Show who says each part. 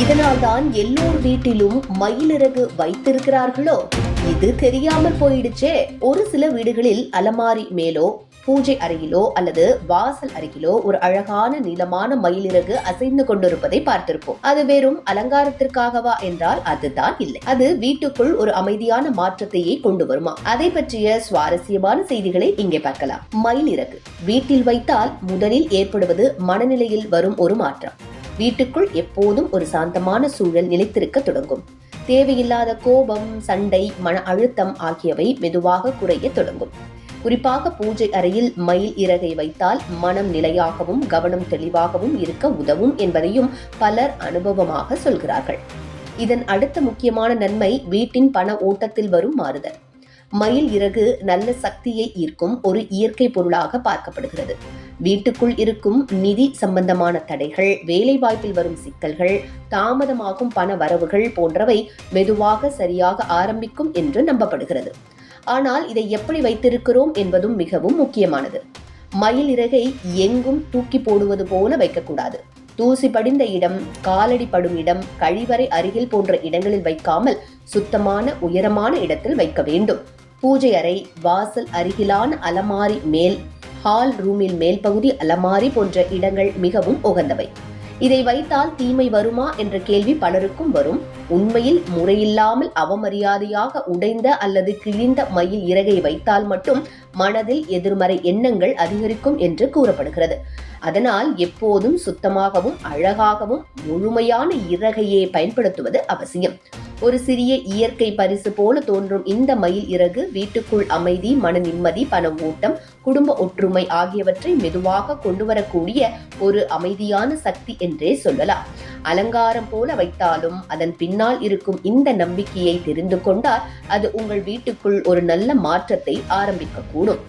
Speaker 1: இதனால்தான் எல்லோர் வீட்டிலும் மயிலிறகு வைத்திருக்கிறார்களோ? இது தெரியாமல் போயிடுச்சே. ஒரு சில வீடுகளில் அலமாரி மேலோ பூஜை அறையிலோ அல்லது வாசல் அருகிலோ ஒரு அழகான நீளமான மயிலிறகு அசைந்து கொண்டிருப்பதை பார்த்திருப்போம். அது வெறும் அலங்காரத்திற்காகவா என்றால் அதுதான் இல்லை. அது வீட்டுக்குள் ஒரு அமைதியான மாற்றத்தையே கொண்டு வருமா? அதை பற்றிய சுவாரஸ்யமான செய்திகளை இங்கே பார்க்கலாம். மயிலிறகு. வீட்டில் வைத்தால் முதலில் ஏற்படுவது மனநிலையில் வரும் ஒரு மாற்றம். வீட்டுக்குள் எப்போதும் ஒரு சாந்தமான சூழல் நிலைத்திருக்க தொடங்கும். தேவையில்லாத கோபம் சண்டை மன அழுத்தம் ஆகியவை மெதுவாக குறைய தொடங்கும். குறிப்பாக பூஜை அறையில் மயில் இறகை வைத்தால் மனம் நிலையாகவும் கவனம் தெளிவாகவும் இருக்க உதவும் என்பதையும் பலர் அனுபவமாக சொல்கிறார்கள். இதன் அடுத்த முக்கியமான நன்மை வீட்டின் பண ஓட்டத்தில் வரும் மாறுதல். மயில் இறகு நல்ல சக்தியை ஈர்க்கும் ஒரு இயற்கை பொருளாக பார்க்கப்படுகிறது. வீட்டுக்குள் இருக்கும் நிதி சம்பந்தமான தடைகள் வேலைவாய்ப்பில் வரும் சிக்கல்கள் தாமதமாகும் பண வரவுகள் போன்றவை மெதுவாக சரியாக ஆரம்பிக்கும் என்று நம்பப்படுகிறது. ஆனால் இதை எப்படி வைத்திருக்கிறோம் என்பதும் மிகவும் முக்கியமானது. மயில் இறகை எங்கும் தூக்கி போடுவது போல வைக்கக்கூடாது. தூசி படிந்த இடம் காலடி படும் இடம் கழிவறை அருகில் போன்ற இடங்களில் வைக்காமல் சுத்தமான உயரமான இடத்தில் வைக்க வேண்டும். பூஜை அறை வாசல் அருகிலான அலமாரி மேல் ஹால் ரூமின் மேல் பகுதி அலமாரி போன்ற இடங்கள் மிகவும் உகந்தவை. இதை வைத்தால் தீமை வருமா என்ற கேள்வி பலருக்கும் வரும். உண்மையில் முறையில்லாமல் அவமரியாதையாக உடைந்த அல்லது கிழிந்த மயில் இறகை வைத்தால் மட்டும் மனதில் எதிர்மறை எண்ணங்கள் அதிகரிக்கும் என்று கூறப்படுகிறது. அதனால் எப்போதும் சுத்தமாகவும் அழகாகவும் முழுமையான இறகையே பயன்படுத்துவது அவசியம். ஒரு சிறிய இயற்கை பரிசு போல தோன்றும் இந்த மயில் இறகு வீட்டுக்குள் அமைதி மன நிம்மதி பண ஓட்டம் குடும்ப ஒற்றுமை ஆகியவற்றை மெதுவாக கொண்டு வரக்கூடிய ஒரு அமைதியான சக்தி என்றே சொல்லலாம். அலங்காரம் போல வைத்தாலும் அதன் பின்னால் இருக்கும் இந்த நம்பிக்கையை தெரிந்து கொண்டால் அது உங்கள் வீட்டுக்குள் ஒரு நல்ல மாற்றத்தை ஆரம்பிக்க கூடும்